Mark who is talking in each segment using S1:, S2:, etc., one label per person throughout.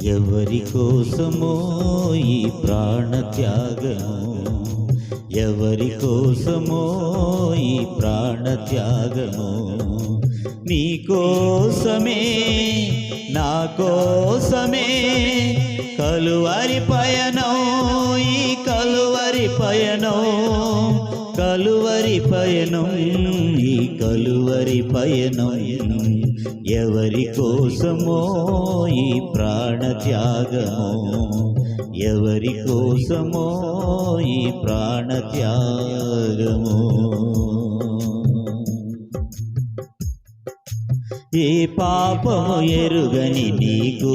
S1: ఎవరి కోసమో ఈ ప్రాణ త్యాగము? ఎవరి కోసమో ఈ ప్రాణ త్యాగము? నీ కోసమే నా కోసమే కలువరి పయనో ఈ కలువరి పయనో. కలువరి పయనం ఈ కలువరి పయనం ఎవరి కోసమో ఈ ప్రాణ త్యాగము ఎవరి కోసమో ఈ ప్రాణ త్యాగము ఏ పాపము ఎరుగని నీకు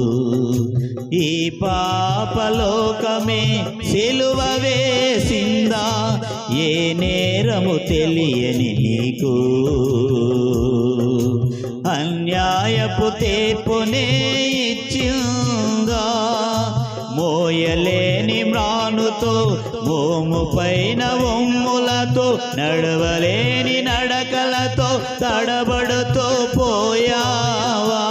S1: ఈ పాపలోకమే సిలువ వేసిందా? ఏ నేరము తెలియని నీకు. అన్యాయపు తీర్పునే ఇచ్చిందా? మోయలేని మ్రానుతో మోము పైన ఒమ్ములతో నడవలేని నడకలతో తడబడుతూ పోయావా?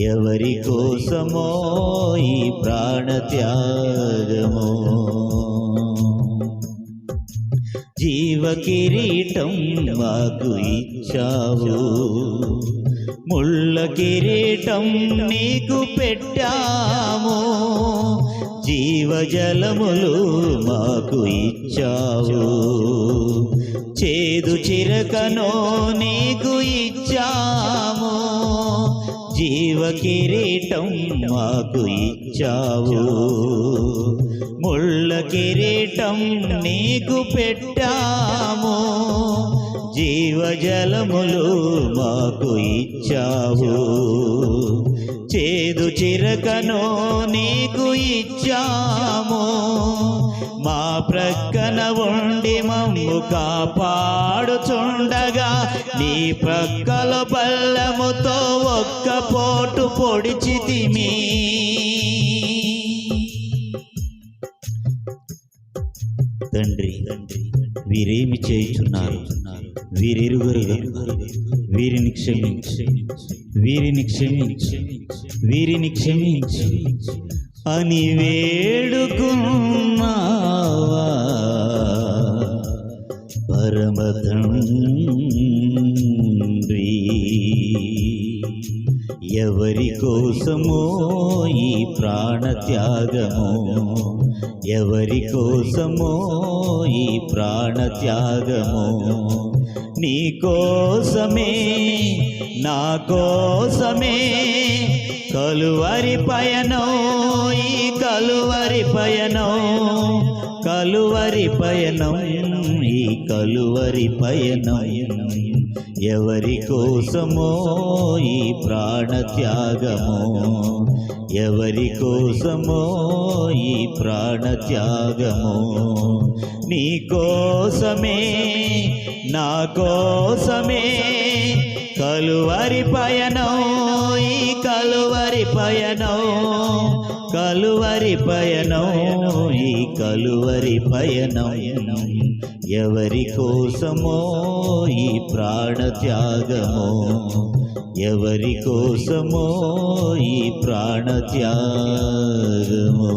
S1: ఎవరి కోసమో ఈ ప్రాణత్యాగమో? జీవ కిరీటం మాకు ఇచ్చావు. ముళ్ళ కిరీటం నీకు పెట్టాము. జీవజలములు మాకు ఇచ్చావు. చేదు చిరకనో నీకు ఇచ్చాము. జీవ కిరీటం మాకు ఇచ్చావు. ముళ్ళ కిరీటం నీకు పెట్టాము. జీవజలములు మాకు ఇచ్చావు. చేదు చిరకను నీకు ఇచ్చాము. మా ప్రక్కన ఉండి మమ్ము కాపాడుచుండగా నీ ప్రక్కల బల్లముతో ఒక్క పోటు పొడిచితిమి తండ్రి వీరేమి చేయుచున్నారు? వీరిరువురు వీరిని క్షమించి. వీరిని క్షమించి. వీరిని క్షమించి. అని వేడుకున్నావా? పరమతండ్రి ఎవరి కోసమో ఈ ప్రాణత్యాగమో? ఎవరి కోసమో ఈ ప్రాణత్యాగమో? నీ కోసమే నా కోసమే కలువరి పయనో ఈ కలువరి పయనో కలువరి పయనం ఈ కలువరి పయనం ఎవరి కోసమో ఈ ప్రాణ త్యాగము ఎవరి కోసమో ఈ ప్రాణ త్యాగము నీ కోసమే నా కోసమే కలువరి పయనం కలువరి పయనం కలువరి పయనం ఈ కలువరి పయనం ఎవరి కోసమో ఈ ప్రాణ త్యాగము? ఎవరి కోసమో ఈ ప్రాణ త్యాగము?